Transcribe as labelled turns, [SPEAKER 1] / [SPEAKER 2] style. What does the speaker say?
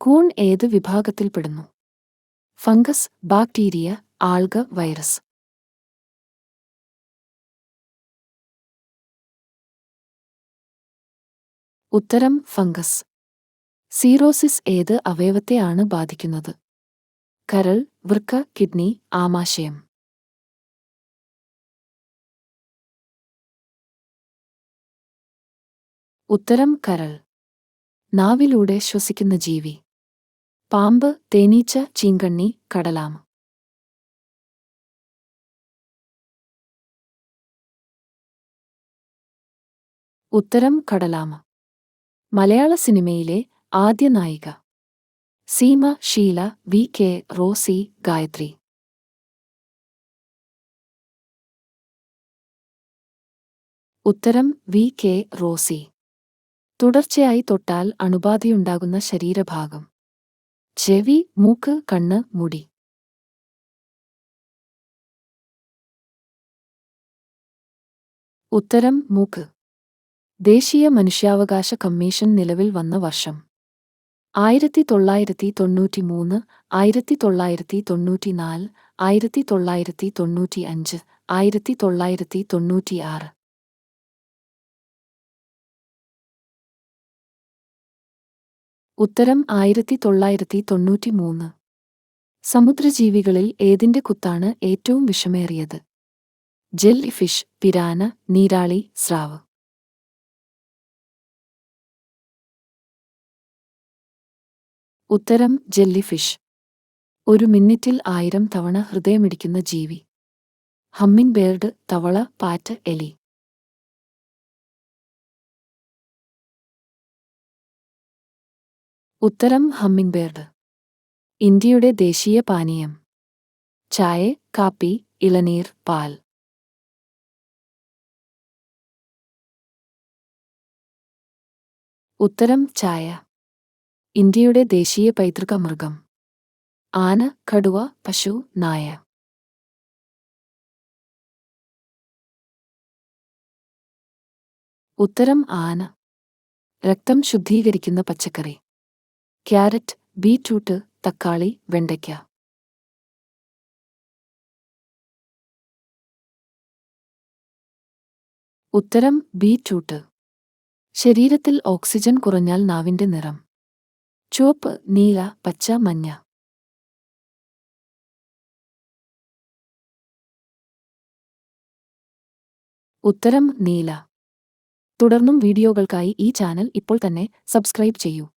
[SPEAKER 1] കൂൺ ഏത് വിഭാഗത്തിൽപ്പെടുന്നു ഫംഗസ് ബാക്ടീരിയ ആൾഗ വൈറസ്. ഉത്തരം ഫംഗസ്. സീറോസിസ് ഏത് അവയവത്തെയാണ് ബാധിക്കുന്നത്? കരൾ വൃക്ക കിഡ്നി ആമാശയം. ഉത്തരം കരൾ. നാവിലൂടെ ശ്വസിക്കുന്ന ജീവി. പാമ്പ് തേനീച്ച ചീങ്കണ്ണി കടലാമ ഉത്തരം കടലാമ. മലയാള സിനിമയിലെ ആദ്യ നായിക. സീമ ഷീല വി. കെ. റോസി ഗായത്രി. ഉത്തരം വി. കെ. റോസി. തുടർച്ചയായി തൊട്ടാൽ അണുബാധയുണ്ടാകുന്ന ശരീരഭാഗം. ചെവി മൂക്ക് കണ്ണ് മുടി. ഉത്തരം മൂക്ക്. ദേശീയ മനുഷ്യാവകാശ കമ്മീഷൻ നിലവിൽ വന്ന വർഷം. ആയിരത്തി തൊള്ളായിരത്തി തൊണ്ണൂറ്റി മൂന്ന് ആയിരത്തി തൊള്ളായിരത്തി തൊണ്ണൂറ്റിനാല് ആയിരത്തി തൊള്ളായിരത്തി തൊണ്ണൂറ്റി അഞ്ച് ആയിരത്തി തൊള്ളായിരത്തി തൊണ്ണൂറ്റിയാറ് ഉത്തരം ആയിരത്തി തൊള്ളായിരത്തി തൊണ്ണൂറ്റി മൂന്ന് സമുദ്രജീവികളിൽ ഏതിന്റെ കുത്താണ് ഏറ്റവും വിഷമേറിയത്? ജെല്ലി ഫിഷ് പിരാന നീരാളി സ്രാവ്. ഉത്തരം ജെല്ലി ഫിഷ്. ഒരു മിന്നിറ്റിൽ ആയിരം തവണ ഹൃദയമിടിക്കുന്ന ജീവി. ഹമ്മിൻ ബേർഡ് തവള പാറ്റ് എലി. ഉത്തരം ഹമ്മിംഗ് ബേർഡ് ഇന്ത്യയുടെ ദേശീയ പാനീയം. ചായ കാപ്പി ഇളനീർ പാൽ. ഉത്തരം ചായ. ഇന്ത്യയുടെ ദേശീയ പൈതൃക മൃഗം ആന കടുവ പശു നായ. ഉത്തരം ആന. രക്തം ശുദ്ധീകരിക്കുന്ന പച്ചക്കറി. ക്യാരറ്റ് ബീറ്റ്റൂട്ട് തക്കാളി വെണ്ടയ്ക്ക. ഉത്തരം ബീറ്റ്റൂട്ട്. ശരീരത്തിൽ ഓക്സിജൻ കുറഞ്ഞാൽ നാവിന്റെ നിറം. ചുവപ്പ് നീല പച്ച മഞ്ഞ. ഉത്തരം നീല. തുടർന്നും വീഡിയോകൾക്കായി ഈ ചാനൽ ഇപ്പോൾ തന്നെ സബ്സ്ക്രൈബ് ചെയ്യൂ.